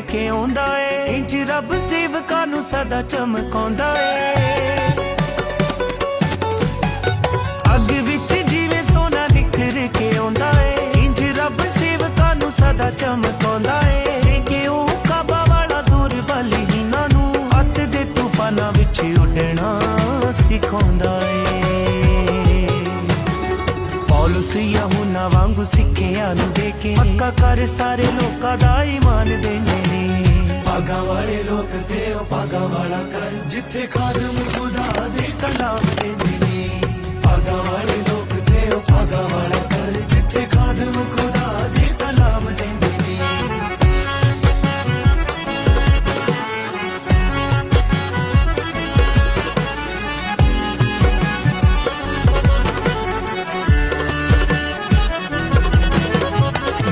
ਸਿਖਾਉਂਦਾ ਏ। ਇੰਜ ਰੱਬ ਸੇਵਕਾਂ ਨੂੰ ਸਦਾ ਚਮਕਾਉਂਦਾ ਏ। ਅੱਗ ਵਿੱਚ ਜਿਵੇਂ ਸੋਨਾ ਨਿਖਰ ਕੇ ਆਉਂਦਾ ਏ। ਇੰਜ ਰੱਬ ਸੇਵਕਾਂ ਨੂੰ ਸਦਾ ਚਮਕਾਉਂਦਾ ਏ। ਦੇ ਕੇ ਉਹ ਕਾਬਾ ਵਾਲਾ ਜ਼ੋਰ ਬਲਹੀਨਾਂ ਨੂੰ ਅੱਤ ਦੇ ਤੂਫਾਨਾਂ ਵਿੱਚ ਉੱਡਣਾ ਸਿਖਾਉਂਦਾ ਏ। ਪੌਲਸ ਯਹੂਨਾ ਵਾਂਗੂ ਸਿੱਖਿਆ ਨੂੰ ਦੇ ਕੇ ਪੱਕਾ ਕਰ ਸਾਰੇ ਲੋਕਾਂ ਦਾ ਈਮਾਨ ਨੇ ਵਾਲੇ ਲੋਕ ਤੇ ਉਹ ਭਾਗਾ ਵਾਲਾ ਕਰ ਜਿੱਥੇ ਖਾਦਮ ਖੁਦਾ ਦੇ ਕਲਾਮ ਦੇਣੇ